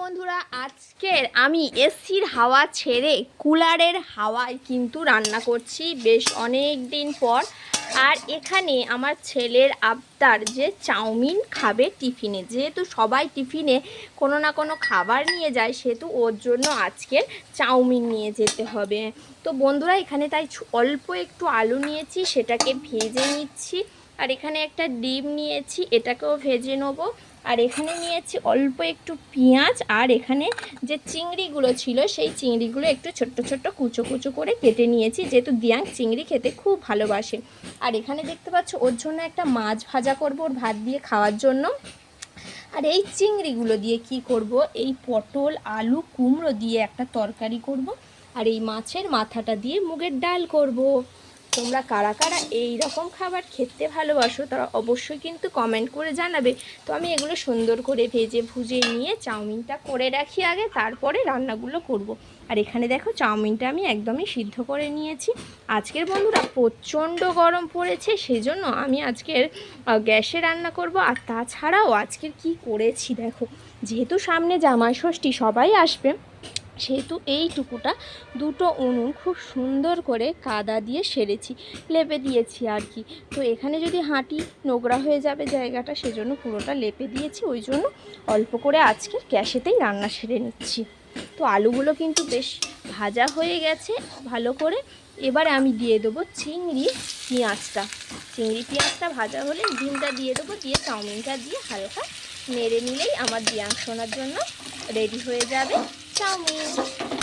বন্ধুরা, আজকের আমি এসির হাওয়া ছেড়ে কুলারের হাওয়ায় কিন্তু রান্না করছি বেশ অনেক দিন পর। আর এখানে আমার ছেলের আবদার যে চাউমিন খাবে টিফিনে। যেহেতু সবাই টিফিনে কোনো না কোনো খাবার নিয়ে যায়, সেহেতু ওর জন্য আজকের চাউমিন নিয়ে যেতে হবে। তো বন্ধুরা, এখানে তাই অল্প একটু আলু নিয়েছি, সেটাকে ভেজে নিচ্ছি। আর এখানে একটা ডিম নিয়েছি, এটাকেও ভেজে নেব। আর এখানে নিয়েছি অল্প একটু পেঁয়াজ, আর এখানে যে চিংড়িগুলো ছিল, সেই চিংড়িগুলো একটু ছোট্ট ছোট্ট কুচো কুচো করে কেটে নিয়েছি, যেহেতু দিয়াং চিংড়ি খেতে খুব ভালোবাসে। আর এখানে দেখতে পাচ্ছ, ওর জন্য একটা মাছ ভাজা করব ওর ভাত দিয়ে খাওয়ার জন্য। আর এই চিংড়িগুলো দিয়ে কি করব, এই পটল, আলু, কুমড়ো দিয়ে একটা তরকারি করব। আর এই মাছের মাথাটা দিয়ে মুগের ডাল করব। তোমরা কারা কারা এই রকম খাবার খেতে ভালোবাসো তারা অবশ্যই কিন্তু কমেন্ট করে জানাবে। তো আমি এগুলো সুন্দর করে ভেজে ভুজে নিয়ে চাউমিনটা করে রাখি আগে, তারপরে রান্নাগুলো করব। আর এখানে দেখো চাউমিনটা আমি একদমই সিদ্ধ করে নিয়েছি। আজকের বন্ধুরা প্রচণ্ড গরম পড়েছে, সেজন্য আমি আজকের গ্যাসে রান্না করব। আর তাছাড়াও আজকের কি করেছি দেখো, যেহেতু সামনে জামাই ষষ্ঠী সবাই আসবে সেহেতু এইটুকুটা, দুটো উনুন খুব সুন্দর করে কাদা দিয়ে সেরেছি, লেপে দিয়েছি আর কি। তো এখানে যদি হাঁটি নোংরা হয়ে যাবে জায়গাটা, সেজন্য পুরোটা লেপে দিয়েছি, ওই জন্য অল্প করে আজকে গ্যাসেতেই রান্না সেরে নিচ্ছি। তো আলুগুলো কিন্তু বেশ ভাজা হয়ে গেছে, ভালো করে। এবারে আমি দিয়ে দেবো চিংড়ি পেঁয়াজটা। চিংড়ি পেঁয়াজটা ভাজা হলে ডিমটা দিয়ে দেবো, দিয়ে চাউমিনটা দিয়ে হালকা নেড়ে নিলেই আমার দিয়াংশোনার জন্য রেডি হয়ে যাবে। চাউমিন